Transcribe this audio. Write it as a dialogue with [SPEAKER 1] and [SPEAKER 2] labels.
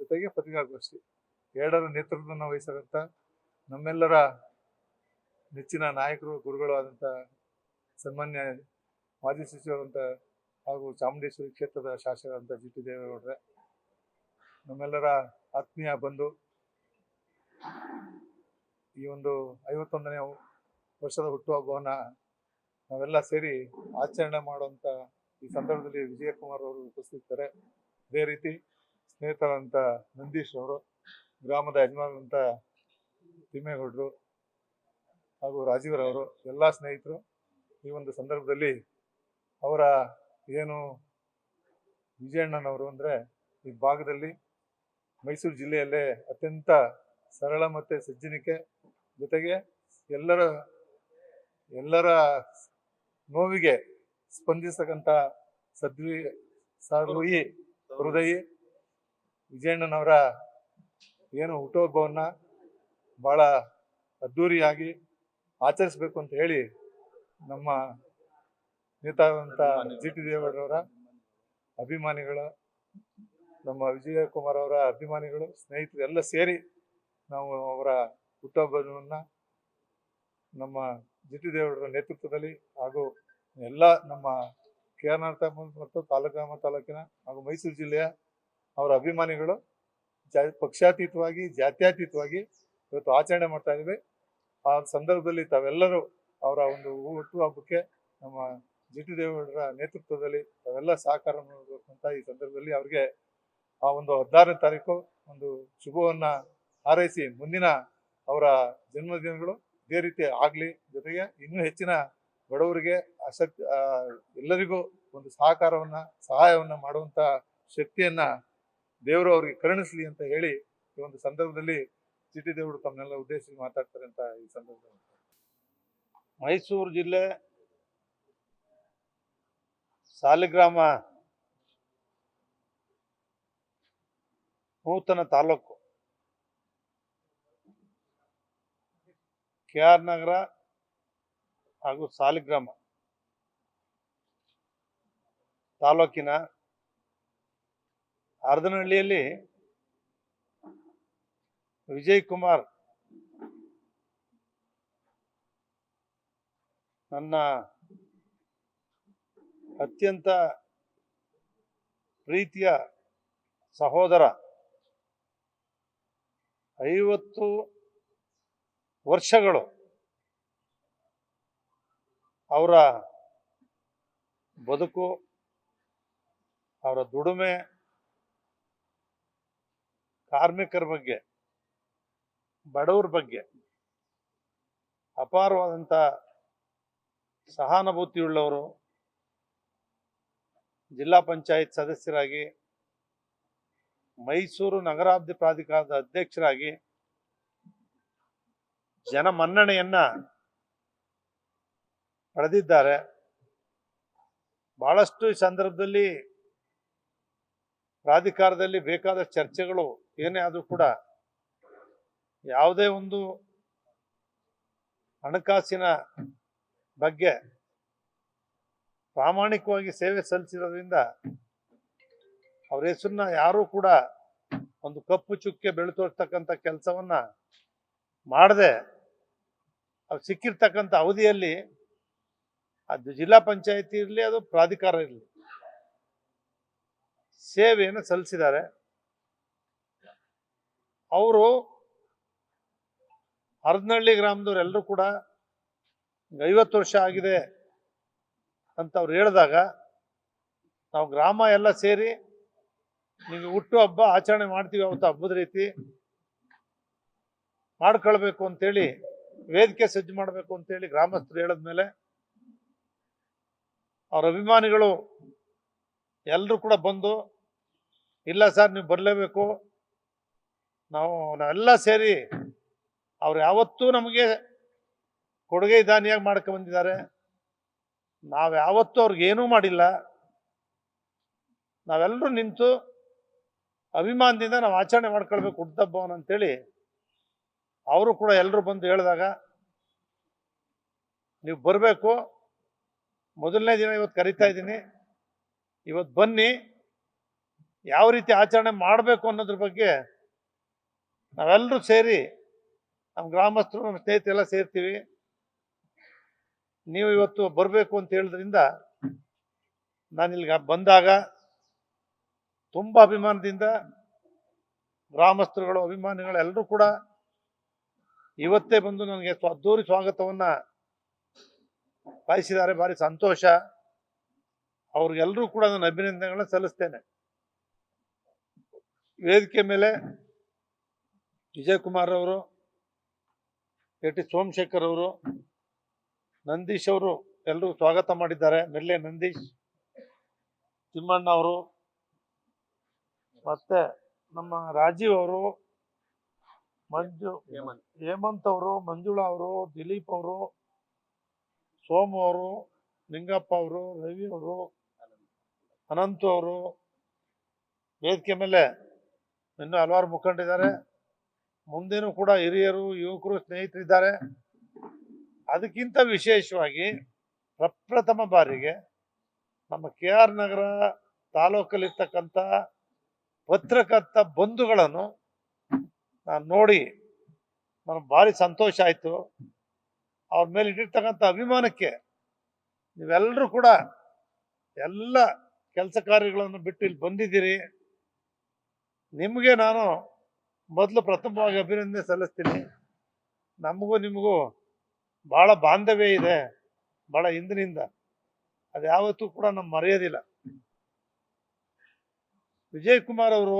[SPEAKER 1] ಜೊತೆಗೆ ಪತ್ರಿಕಾಗೋಷ್ಠಿ ಎರಡರ ನೇತೃತ್ವವನ್ನು ವಹಿಸಿದಂಥ ನಮ್ಮೆಲ್ಲರ ನೆಚ್ಚಿನ ನಾಯಕರು, ಗುರುಗಳು ಆದಂಥ ಸನ್ಮಾನ್ಯ ಮಾಜಿ ಸಚಿವರಂತ ಹಾಗೂ ಚಾಮುಂಡೇಶ್ವರಿ ಕ್ಷೇತ್ರದ ಶಾಸಕರಂತ ಜಿ ಟಿ ದೇವೇಗೌಡ್ರೆ, ನಮ್ಮೆಲ್ಲರ ಆತ್ಮೀಯ ಬಂಧು. ಈ ಒಂದು ಐವತ್ತೊಂದನೇ ವರ್ಷದ ಹುಟ್ಟುಹಬ್ಬವನ್ನು ನಾವೆಲ್ಲ ಸೇರಿ ಆಚರಣೆ ಮಾಡುವಂಥ ಈ ಸಂದರ್ಭದಲ್ಲಿ ವಿಜಯಕುಮಾರ್ ಅವರು ಉಪಸ್ಥಿತರೆ ಅದೇ ರೀತಿ ಸ್ನೇಹಿತರಂತ ನಂದೀಶ್ ಅವರು, ಗ್ರಾಮದ ಯಜಮಾನಂತ ತಿಮ್ಮೇಗೌಡರು ಹಾಗೂ ರಾಜೀವ್ರವರು ಎಲ್ಲ ಸ್ನೇಹಿತರು ಈ ಒಂದು ಸಂದರ್ಭದಲ್ಲಿ ಅವರ ಏನು ವಿಜಯಣ್ಣನವರು ಅಂದರೆ ಈ ಭಾಗದಲ್ಲಿ ಮೈಸೂರು ಜಿಲ್ಲೆಯಲ್ಲೇ ಅತ್ಯಂತ ಸರಳ ಮತ್ತು ಸಜ್ಜನಿಕೆ ಜೊತೆಗೆ ಎಲ್ಲರ ಎಲ್ಲರ ನೋವಿಗೆ ಸ್ಪಂದಿಸತಕ್ಕಂಥ ಸದ್ವಿ ಸರ್ವಿ ಹೃದಯಿ ವಿಜಯಣ್ಣನವರ ಏನು ಹುಟ್ಟುಹಬ್ಬವನ್ನು ಭಾಳ ಅದ್ಧೂರಿಯಾಗಿ ಆಚರಿಸ್ಬೇಕು ಅಂತ ಹೇಳಿ ನಮ್ಮ ನೇತಾದಂಥ ಜಿ ಟಿ ದೇವೇಗೌಡರವರ ಅಭಿಮಾನಿಗಳ, ನಮ್ಮ ವಿಜಯ ಕುಮಾರ್ ಅವರ ಅಭಿಮಾನಿಗಳು, ಸ್ನೇಹಿತರು ಎಲ್ಲ ಸೇರಿ ನಾವು ಅವರ ಹುಟ್ಟುಹಬ್ಬವನ್ನು ನಮ್ಮ ಜಿ ಟಿ ದೇವೇಗೌಡರ ನೇತೃತ್ವದಲ್ಲಿ ಹಾಗೂ ಎಲ್ಲ ನಮ್ಮ ಕೆ ಆರ್ ನಾರ್ಥ ಮತ್ತು ತಾಲೂಕು ತಾಲೂಕಿನ ಹಾಗೂ ಮೈಸೂರು ಜಿಲ್ಲೆಯ ಅವರ ಅಭಿಮಾನಿಗಳು ಜಾ, ಪಕ್ಷಾತೀತವಾಗಿ, ಜಾತ್ಯಾತೀತವಾಗಿ ಇವತ್ತು ಆಚರಣೆ ಮಾಡ್ತಾ ಇದ್ದೀವಿ ಆ ಸಂದರ್ಭದಲ್ಲಿ ತಾವೆಲ್ಲರೂ ಅವರ ಒಂದು ಹುಟ್ಟುಹಬ್ಬಕ್ಕೆ ನಮ್ಮ ಜಿ ಟಿ ದೇವೇಗೌಡರ ನೇತೃತ್ವದಲ್ಲಿ ತಾವೆಲ್ಲ ಸಹಕಾರ ಮಾಡಬೇಕು ಅಂತ ಈ ಸಂದರ್ಭದಲ್ಲಿ ಅವರಿಗೆ ಆ ಒಂದು ಹದಿನಾರನೇ ತಾರೀಕು ಒಂದು ಶುಭವನ್ನು ಹಾರೈಸಿ ಮುಂದಿನ ಅವರ ಜನ್ಮದಿನಗಳು ಇದೇ ರೀತಿ ಆಗಲಿ. ಜೊತೆಗೆ ಇನ್ನೂ ಹೆಚ್ಚಿನ ಬಡವರಿಗೆ ಆಸಕ್ತಿ ಎಲ್ಲರಿಗೂ ಒಂದು ಸಹಕಾರವನ್ನು, ಸಹಾಯವನ್ನು ಮಾಡುವಂಥ ಶಕ್ತಿಯನ್ನ ದೇವರು ಅವ್ರಿಗೆ ಕರುಣಿಸ್ಲಿ ಅಂತ ಹೇಳಿ ಈ ಒಂದು ಸಂದರ್ಭದಲ್ಲಿ ಸಿಟಿ ದೇವರು ತಮ್ಮನ್ನೆಲ್ಲ ಉದ್ದೇಶಿಸಿ ಮಾತಾಡ್ತಾರೆ ಅಂತ ಈ ಸಂದರ್ಭದಲ್ಲಿ.
[SPEAKER 2] ಮೈಸೂರು ಜಿಲ್ಲೆ ಸಾಲಿಗ್ರಾಮ ನೂತನ ತಾಲೂಕು. ಕೆ ಆರ್ ನಗರ ಹಾಗೂ ಸಾಲಿಗ್ರಾಮ ತಾಲೂಕಿನ ಹರದನಹಳ್ಳಿಯಲ್ಲಿ ವಿಜಯ್ ಕುಮಾರ್ ನನ್ನ ಅತ್ಯಂತ ಪ್ರೀತಿಯ ಸಹೋದರ ಐವತ್ತು ವರ್ಷಗಳು ಅವರ ಬದುಕು ಅವರ ದುಡಿಮೆ ಕಾರ್ಮಿಕರ ಬಗ್ಗೆ, ಬಡವರ ಬಗ್ಗೆ ಅಪಾರವಾದಂಥ ಸಹಾನುಭೂತಿಯುಳ್ಳವರು ಜಿಲ್ಲಾ ಪಂಚಾಯತ್ ಸದಸ್ಯರಾಗಿ, ಮೈಸೂರು ನಗರಾಭಿವೃದ್ಧಿ ಪ್ರಾಧಿಕಾರದ ಅಧ್ಯಕ್ಷರಾಗಿ ಜನ ಮನ್ನಣೆಯನ್ನ ಪಡೆದಿದ್ದಾರೆ. ಬಹಳಷ್ಟು ಸಂದರ್ಭದಲ್ಲಿ ಪ್ರಾಧಿಕಾರದಲ್ಲಿ ಬೇಕಾದ ಚರ್ಚೆಗಳು ಏನೇ ಆದರೂ ಕೂಡ ಯಾವುದೇ ಒಂದು ಹಣಕಾಸಿನ ಬಗ್ಗೆ ಪ್ರಾಮಾಣಿಕವಾಗಿ ಸೇವೆ ಸಲ್ಲಿಸಿರೋದ್ರಿಂದ ಅವ್ರ ಹೆಸರನ್ನ ಯಾರೂ ಕೂಡ ಒಂದು ಕಪ್ಪು ಚುಕ್ಕೆ ಬೆಳೆತೋರ್ತಕ್ಕಂಥ ಕೆಲಸವನ್ನ ಮಾಡದೆ ಅವ್ರು ಸಿಕ್ಕಿರ್ತಕ್ಕಂಥ ಅವಧಿಯಲ್ಲಿ ಅದು ಜಿಲ್ಲಾ ಪಂಚಾಯತಿ ಇರಲಿ ಅದು ಪ್ರಾಧಿಕಾರ ಇರಲಿ ಸೇವೆಯನ್ನು ಸಲ್ಲಿಸಿದ್ದಾರೆ. ಅವರು ಹರದನಹಳ್ಳಿ ಗ್ರಾಮದವರೆಲ್ಲರೂ ಕೂಡ ಐವತ್ತು ವರ್ಷ ಆಗಿದೆ ಅಂತ ಅವ್ರು ಹೇಳಿದಾಗ ನಾವು ಗ್ರಾಮ ಎಲ್ಲ ಸೇರಿ ನಿಮಗೆ ಹುಟ್ಟು ಹಬ್ಬ ಆಚರಣೆ ಮಾಡ್ತೀವಿ ಅವತ್ತು ಹಬ್ಬದ ರೀತಿ ಮಾಡ್ಕೊಳ್ಬೇಕು ಅಂತೇಳಿ ವೇದಿಕೆ ಸಜ್ಜು ಮಾಡಬೇಕು ಅಂತೇಳಿ ಗ್ರಾಮಸ್ಥರು ಹೇಳಿದ್ಮೇಲೆ ಅವ್ರ ಅಭಿಮಾನಿಗಳು ಎಲ್ಲರೂ ಕೂಡ ಬಂದು ಇಲ್ಲ ಸರ್ ನೀವು ಬರಲೇಬೇಕು ನಾವು ನಾವೆಲ್ಲ ಸೇರಿ ಅವ್ರು ಯಾವತ್ತೂ ನಮಗೆ ಕೊಡುಗೆ ದಾನಿಯಾಗಿ ಮಾಡ್ಕೊ ಬಂದಿದ್ದಾರೆ. ನಾವು ಯಾವತ್ತೂ ಅವ್ರಿಗೆ ಏನೂ ಮಾಡಿಲ್ಲ. ನಾವೆಲ್ಲರೂ ನಿಂತು ಅಭಿಮಾನದಿಂದ ನಾವು ಆಚರಣೆ ಮಾಡ್ಕೊಳ್ಬೇಕು ಹುಟ್ಟುಹಬ್ಬವನ್ನ ಅಂತೇಳಿ ಅವರು ಕೂಡ ಎಲ್ಲರೂ ಬಂದು ಹೇಳಿದಾಗ ನೀವು ಬರಬೇಕು. ಮೊದಲನೇ ದಿನ ಇವತ್ತು ಕರಿತಾ ಇದ್ದೀನಿ. ಇವತ್ತು ಬನ್ನಿ. ಯಾವ ರೀತಿ ಆಚರಣೆ ಮಾಡಬೇಕು ಅನ್ನೋದ್ರ ಬಗ್ಗೆ ನಾವೆಲ್ಲರೂ ಸೇರಿ ನಮ್ಮ ಗ್ರಾಮಸ್ಥರು, ನಮ್ಮ ಸ್ನೇಹಿತರೆಲ್ಲ ಸೇರ್ತೀವಿ. ನೀವು ಇವತ್ತು ಬರಬೇಕು ಅಂತ ಹೇಳಿದ್ರಿಂದ ನಾನು ಇಲ್ಲಿಗೆ ಬಂದಾಗ ತುಂಬ ಅಭಿಮಾನದಿಂದ ಗ್ರಾಮಸ್ಥರುಗಳು, ಅಭಿಮಾನಿಗಳು ಎಲ್ಲರೂ ಕೂಡ ಇವತ್ತೇ ಬಂದು ನನಗೆ ಅದ್ದೂರಿ ಸ್ವಾಗತವನ್ನು ಬಯಸಿದ್ದಾರೆ. ಭಾರಿ ಸಂತೋಷ. ಅವ್ರಿಗೆಲ್ಲರೂ ಕೂಡ ನಾನು ಅಭಿನಂದನೆಗಳನ್ನ ಸಲ್ಲಿಸ್ತೇನೆ. ವೇದಿಕೆ ಮೇಲೆ ವಿಜಯ್ ಕುಮಾರ್ ಅವರು ಕೆ ಟಿ ಸೋಮಶೇಖರ್ ಅವರು ನಂದೀಶ್ ಅವರು ಎಲ್ಲರೂ ಸ್ವಾಗತ ಮಾಡಿದ್ದಾರೆ. ನೆಲ್ಲೆ ನಂದೀಶ್ ತಿಮ್ಮಣ್ಣ ಅವರು ಮತ್ತೆ ನಮ್ಮ ರಾಜೀವ್ ಅವರು ಮಂಜು ಹೇಮಂತ್. ಅವರು ಮಂಜುಳಾ ಅವರು ದಿಲೀಪ್ ಅವರು ಸೋಮು ಅವರು ನಿಂಗಪ್ಪ ಅವರು ರವಿ ಅವರು ಅನಂತು ಅವರು ವೇದಿಕೆ ಮೇಲೆ ಇನ್ನೂ ಹಲವಾರು ಮುಖಂಡರಿದ್ದಾರೆ ಮುಂದೇನೂ ಕೂಡ ಹಿರಿಯರು, ಯುವಕರು, ಸ್ನೇಹಿತರಿದ್ದಾರೆ. ಅದಕ್ಕಿಂತ ವಿಶೇಷವಾಗಿ ಪ್ರಪ್ರಥಮ ಬಾರಿಗೆ ನಮ್ಮ ಕೆ ಆರ್ ನಗರ ತಾಲೂಕಲ್ಲಿರ್ತಕ್ಕಂಥ ಪತ್ರಕರ್ತ ಬಂಧುಗಳನ್ನು ನಾನು ನೋಡಿ ನನಗೆ ಭಾರಿ ಸಂತೋಷ ಆಯಿತು. ಅವ್ರ ಮೇಲೆ ಇಟ್ಟಿರ್ತಕ್ಕಂಥ ಅಭಿಮಾನಕ್ಕೆ ನೀವೆಲ್ಲರೂ ಕೂಡ ಎಲ್ಲ ಕೆಲಸ ಕಾರ್ಯಗಳನ್ನು ಬಿಟ್ಟು ಇಲ್ಲಿ ಬಂದಿದ್ದೀರಿ. ನಿಮಗೆ ನಾನು ಮೊದಲು ಪ್ರಥಮವಾಗಿ ಅಭಿನಂದನೆ ಸಲ್ಲಿಸ್ತೀನಿ. ನಮಗೂ ನಿಮಗೂ ಭಾಳ ಬಾಂಧವ್ಯ ಇದೆ ಭಾಳ ಹಿಂದಿನಿಂದ. ಅದು ಯಾವತ್ತೂ ಕೂಡ ನಮ್ಮ ಮರೆಯೋದಿಲ್ಲ. ವಿಜಯ್ ಕುಮಾರ್ ಅವರು